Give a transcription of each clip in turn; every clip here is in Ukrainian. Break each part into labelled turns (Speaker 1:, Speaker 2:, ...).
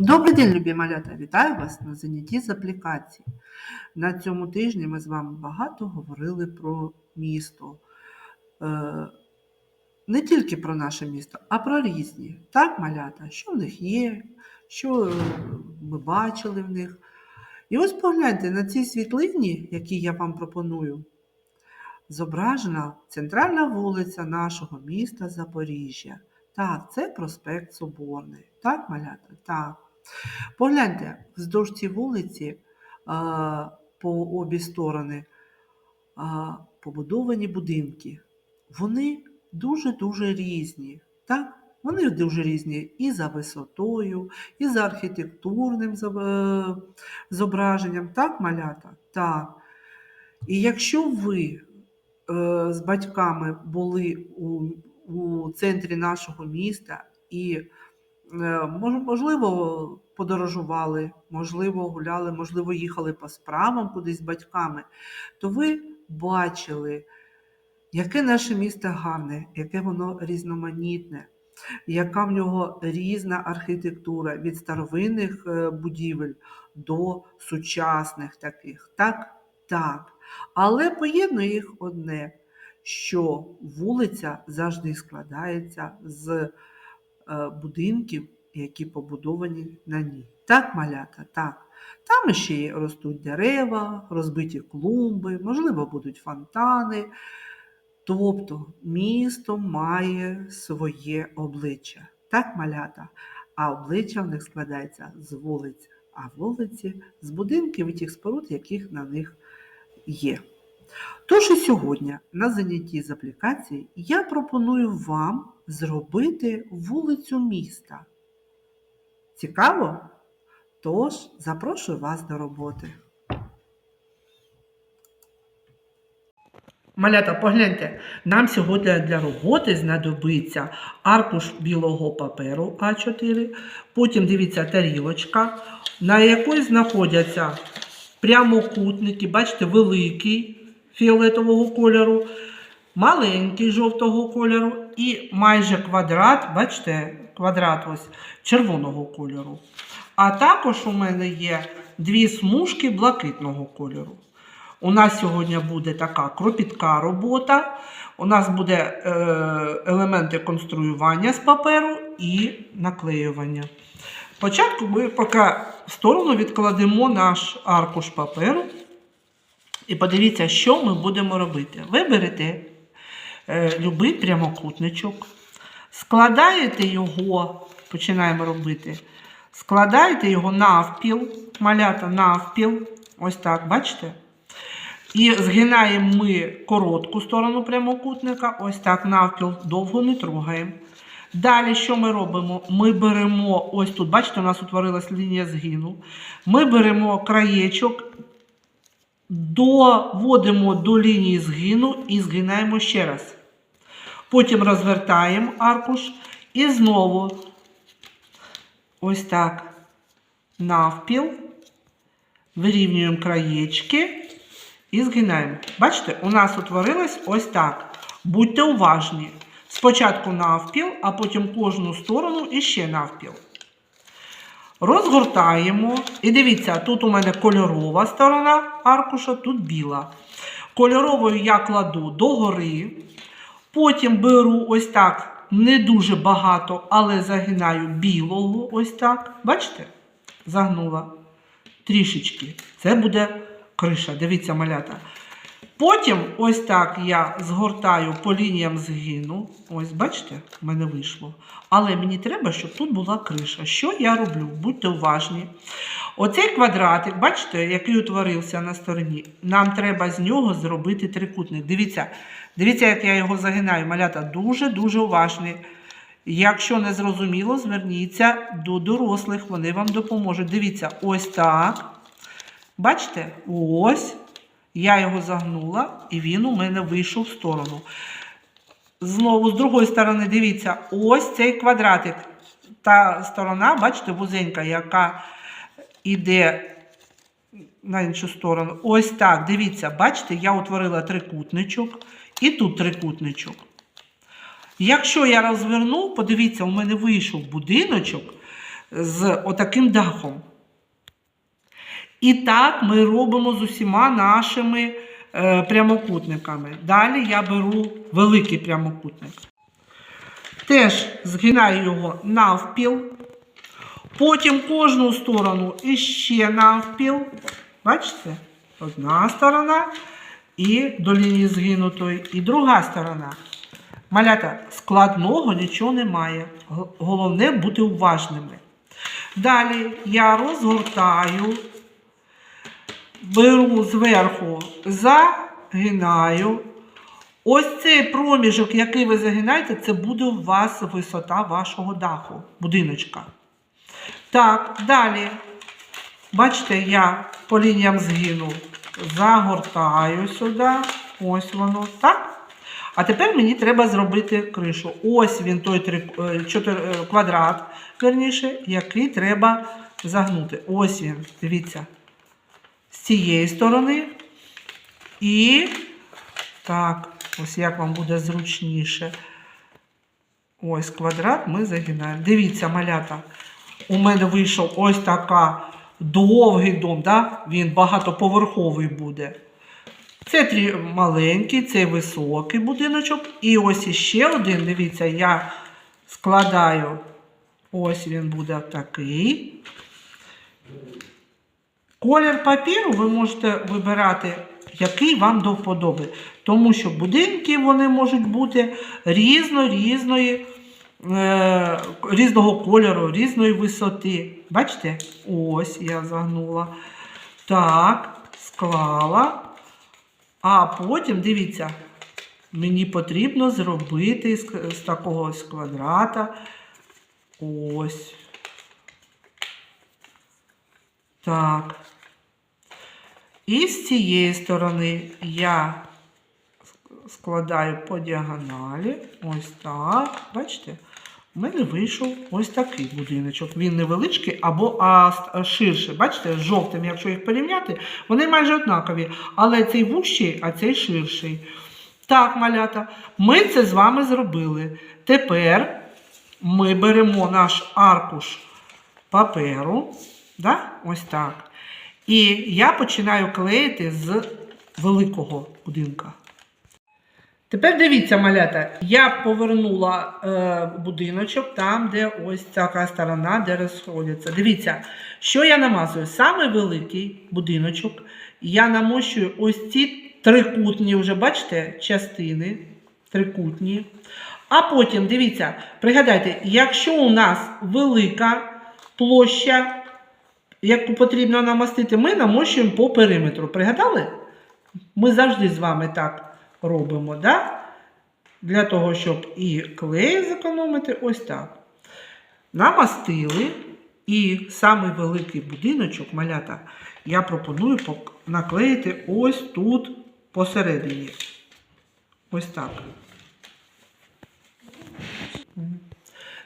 Speaker 1: Добрий день, любі малята! Вітаю вас на занятті з аплікації. На цьому тижні ми з вами багато говорили про місто. Е, Не тільки про наше місто, а про різні. Так, малята, що в них є, що е, ми бачили в них. І ось погляньте на цій світлині, які я вам пропоную, зображена центральна вулиця нашого міста Запоріжжя. Так, це проспект Соборний. Так, малята? Так. Погляньте, вздовж цієї вулиці по обі сторони побудовані будинки. Вони дуже-дуже різні. Так? Вони дуже різні і за висотою, і за архітектурним е, зображенням. Так, малята? Так. І якщо ви е, з батьками були у, у центрі нашого міста і Можливо, подорожували, можливо, гуляли, можливо, їхали по справам кудись з батьками, то ви бачили, яке наше місто гарне, яке воно різноманітне, яка в нього різна архітектура від старовинних е, будівель до сучасних таких. Так? Так. Але поєднує їх одне, що вулиця завжди складається з е, будинків, які побудовані на ній. Так, малята, так. Там ще ростуть дерева, розбиті клумби, можливо, будуть фонтани. Тобто місто має своє обличчя. Так, малята, а обличчя в них складається з вулиць, а вулиці з будинків і тих споруд, яких на них є. Тож і сьогодні на занятті з аплікації я пропоную вам зробити вулицю міста. Цікаво? Тож запрошую вас до роботи. Малята, погляньте, нам сьогодні для роботи знадобиться аркуш білого паперу А4, потім дивіться тарілочка, на якій знаходяться прямокутники, бачите, великий фіолетового кольору, маленький жовтого кольору і майже квадрат, бачите, квадрат ось червоного кольору. А також у мене є дві смужки блакитного кольору. У нас сьогодні буде така кропітка робота. У нас буде е, елементи конструювання з паперу і наклеювання. Спочатку ми поки в сторону відкладемо наш аркуш паперу. І подивіться, що ми будемо робити. Ви берете е, любий прямокутничок, складаєте його, починаємо робити, складаєте його навпіл, малята навпіл, ось так, бачите? І згинаємо ми коротку сторону прямокутника, ось так навпіл, довго не трогаємо. Далі, що ми робимо? Ми беремо, ось тут, бачите, у нас утворилась лінія згину. Ми беремо краєчок, доводимо до лінії згину і згинаємо ще раз. Потім розвертаємо аркуш і знову ось так навпіл, вирівнюємо краєчки і згинаємо. Бачите, у нас утворилось ось так. Будьте уважні. Спочатку навпіл, а потім кожну сторону і ще навпіл. Розгортаємо. І дивіться, тут у мене кольорова сторона аркуша, тут біла. Кольоровою я кладу догори. Потім беру ось так, не дуже багато, але загинаю білого. Ось так. Бачите? Загнула трішечки. Це буде криша. Дивіться, малята. Потім ось так я згортаю по лініям згину. Ось, бачите, в мене вийшло. Але мені треба, щоб тут була криша. Що я роблю? Будьте уважні. Оцей квадратик, бачите, який утворився на стороні, нам треба з нього зробити трикутник. Дивіться, дивіться, як я його загинаю. Малята дуже-дуже уважні. Якщо не зрозуміло, зверніться до дорослих, вони вам допоможуть. Дивіться, ось так. Бачите? Ось. Я його загнула, і він у мене вийшов в сторону. Знову, з другої сторони, дивіться, ось цей квадратик. Та сторона, бачите, вузенька, яка йде на іншу сторону. Ось так. Дивіться, бачите, я утворила трикутничок і тут трикутничок. Якщо я розверну, подивіться, у мене вийшов будиночок з отаким дахом. І так ми робимо з усіма нашими е, прямокутниками. Далі я беру великий прямокутник. Теж згинаю його навпіл. Потім кожну сторону іще навпіл. Бачите? Одна сторона і до лінії згинутої, і друга сторона. Малята, складного нічого немає. Головне бути уважними. Далі я розгортаю, беру зверху, загинаю. Ось цей проміжок, який ви загинаєте, це буде у вас висота вашого даху, будиночка. Так, далі. Бачите, я по лініям згину, загортаю сюди. Ось воно, так? А тепер мені треба зробити кришу. Ось він той три, е, чотир, е, квадрат, верніше, який треба загнути. Ось він, дивіться. Цієї сторони. І так, ось як вам буде зручніше. Ось квадрат ми загинаємо. Дивіться, малята. У мене вийшов ось така довгий дом, да? він багатоповерховий буде. Це маленький, це високий будиночок. І ось іще один, дивіться, я складаю. Ось він буде такий. Колір папіру ви можете вибирати, який вам до вподоби. Тому що будинки вони можуть бути різно, різної, е, різного кольору, різної висоти. Бачите? Ось я загнула. Так, склала. А потім, дивіться, мені потрібно зробити з, з такого ось квадрата. Ось. Так. І з цієї сторони я складаю по діагоналі. Ось так. Бачите? У мене вийшов ось такий будиночок. Він невеличкий або а, ширший. Бачите, з жовтим, якщо їх порівняти, вони майже однакові. Але цей вущий, а цей ширший. Так, малята, ми це з вами зробили. Тепер ми беремо наш аркуш паперу. Да? Ось так. І я починаю клеїти з великого будинка. Тепер дивіться, малята, я повернула е, будиночок там, де ось така сторона, де розходяться. Дивіться, що я намазую? Саме великий будиночок. Я намощую ось ці трикутні, вже бачите, частини трикутні. А потім, дивіться, пригадайте, якщо у нас велика площа, яку потрібно намастити, ми намощуємо по периметру. Пригадали? Ми завжди з вами так робимо, да? Для того, щоб і клей зекономити, ось так. Намастили. І самий великий будиночок, малята, я пропоную наклеїти ось тут посередині. Ось так.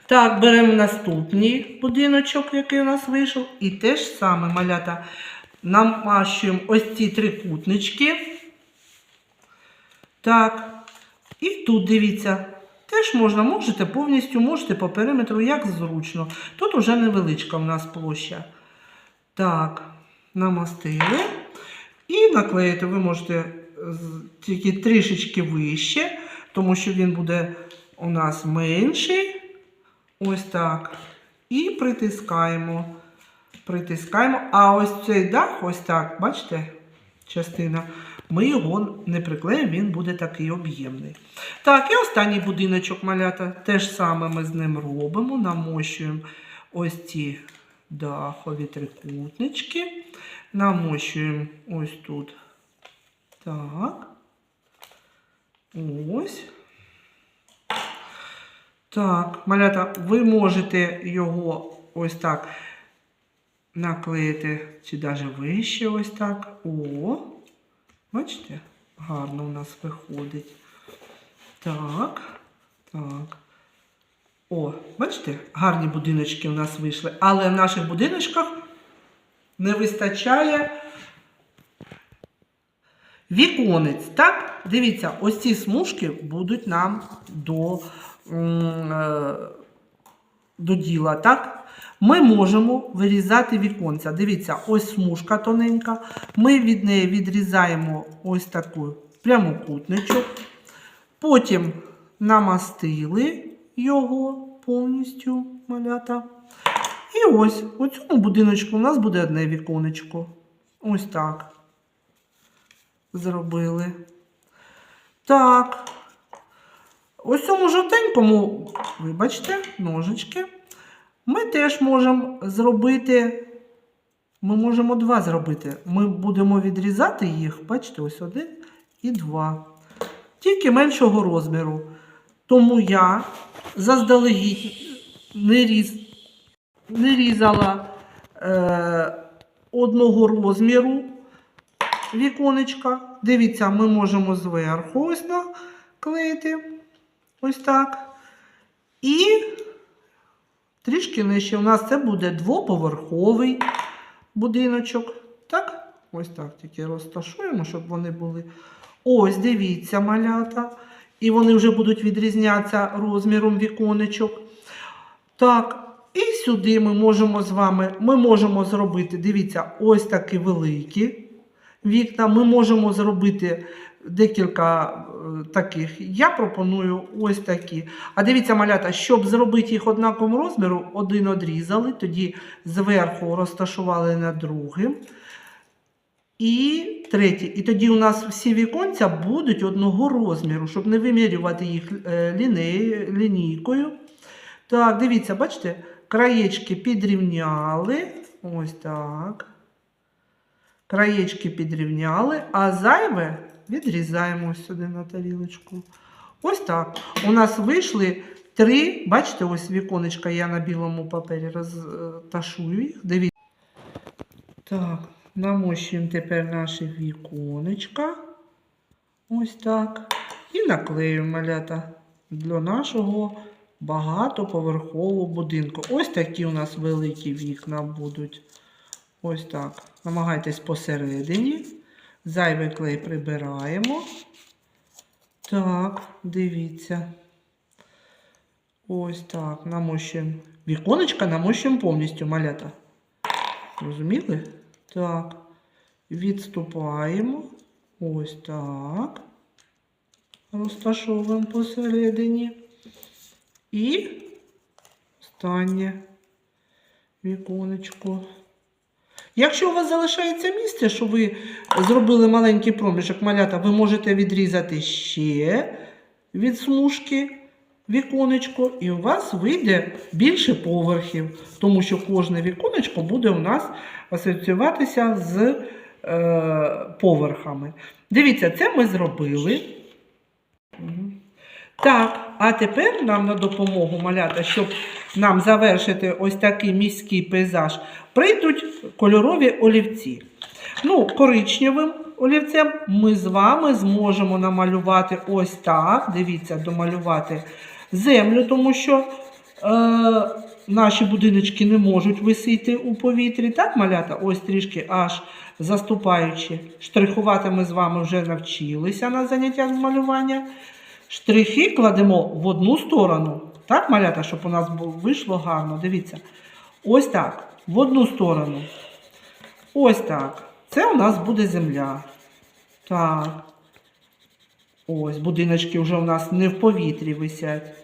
Speaker 1: Так, беремо наступний будиночок, який у нас вийшов. І те ж саме малята. Намащуємо ось ці трикутнички. Так. І тут дивіться. Теж можна, можете повністю, можете по периметру, як зручно. Тут уже невеличка в нас площа. Так, намастили. І наклеїти ви можете тільки трішечки вище, тому що він буде у нас менший. Ось так. І притискаємо. Притискаємо. А ось цей дах, ось так, бачите, частина. Ми його не приклеїмо, він буде такий об'ємний. Так, і останній будиночок малята. Те ж саме ми з ним робимо, намощуємо ось ці дахові трикутнички. Намощуємо ось тут. Так. Ось. Так, малята, ви можете його ось так наклеїти, чи навіть вище ось так. О, бачите, гарно у нас виходить. Так, так. О, бачите, гарні будиночки у нас вийшли. Але в наших будиночках не вистачає віконець. Так, дивіться, ось ці смужки будуть нам до, до діла. Так? ми можемо вирізати віконця. Дивіться, ось смужка тоненька. Ми від неї відрізаємо ось таку прямокутничок. Потім намастили його повністю малята. І ось у цьому будиночку у нас буде одне віконечко. Ось так. Зробили. Так. Ось цьому жовтенькому, вибачте, ножички. Ми теж можемо зробити. Ми можемо два зробити. Ми будемо відрізати їх, бачите, ось один і два. Тільки меншого розміру. Тому я заздалегідь не, різ, не різала е, одного розміру віконечка. Дивіться, ми можемо зверху ось наклеїти. Ось так. І трішки нижче. У нас це буде двоповерховий будиночок. Так? Ось так тільки розташуємо, щоб вони були. Ось, дивіться, малята. І вони вже будуть відрізнятися розміром віконечок. Так, і сюди ми можемо з вами ми можемо зробити, дивіться, ось такі великі вікна. Ми можемо зробити декілька таких. Я пропоную ось такі. А дивіться, малята, щоб зробити їх однакового розміру, один одрізали, тоді зверху розташували над другим. І третє. І тоді у нас всі віконця будуть одного розміру, щоб не вимірювати їх е, лінійкою. Так, дивіться, бачите, краєчки підрівняли. Ось так. Краєчки підрівняли, а зайве відрізаємо ось сюди на тарілочку. Ось так. У нас вийшли три, бачите, ось віконечка я на білому папері розташую їх. Так, намощуємо тепер наші віконечка. Ось так. І наклеюємо малята для нашого багатоповерхового будинку. Ось такі у нас великі вікна будуть. Ось так. Намагайтесь посередині. Зайвий клей прибираємо. Так, дивіться. Ось так. Намощуємо. Віконечка намощуємо повністю малята. Розуміли? Так. Відступаємо. Ось так. Розташовуємо посередині. І останнє віконечко. Якщо у вас залишається місце, що ви зробили маленький проміжок малята, ви можете відрізати ще від смужки віконечко, і у вас вийде більше поверхів, тому що кожне віконечко буде у нас асоціюватися з е, поверхами. Дивіться, це ми зробили. Так, а тепер нам на допомогу малята, щоб нам завершити ось такий міський пейзаж, прийдуть кольорові олівці. Ну, коричневим олівцем ми з вами зможемо намалювати ось так. Дивіться, домалювати землю, тому що е, наші будиночки не можуть висіти у повітрі. Так, малята, ось трішки аж заступаючи. Штрихувати ми з вами вже навчилися на заняттях з малювання. Штрихи кладемо в одну сторону. Так, малята, щоб у нас вийшло гарно. Дивіться. Ось так. В одну сторону. Ось так. Це у нас буде земля. Так. Ось, будиночки вже у нас не в повітрі висять.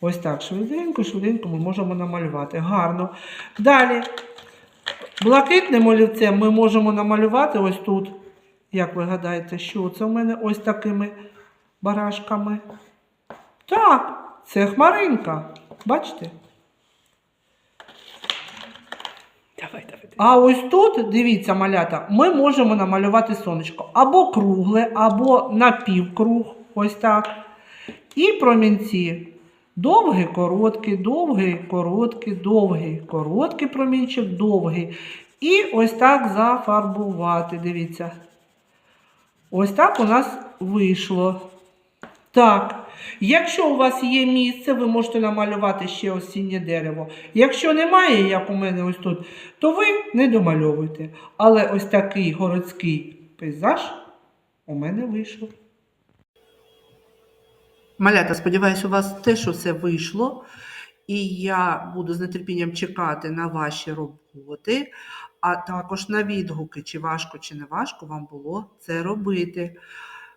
Speaker 1: Ось так. Швиденько, швиденько ми можемо намалювати. Гарно. Далі. Блакитним олівцем ми можемо намалювати ось тут. Як ви гадаєте, що це у мене ось такими барашками? Так, це хмаринка. Бачите?
Speaker 2: Давай, давай.
Speaker 1: А ось тут, дивіться, малята, ми можемо намалювати сонечко або кругле, або напівкруг, ось так. І промінці. Довгий, короткий, довгий, короткий, довгий, короткий промінчик, довгий. І ось так зафарбувати. Дивіться. Ось так у нас вийшло. Так. Якщо у вас є місце, ви можете намалювати ще осіннє дерево. Якщо немає, як у мене ось тут, то ви не домальовуйте. Але ось такий городський пейзаж у мене вийшов. Малята, сподіваюся, у вас теж усе вийшло. І я буду з нетерпінням чекати на ваші роботи, а також на відгуки, чи важко, чи не важко вам було це робити.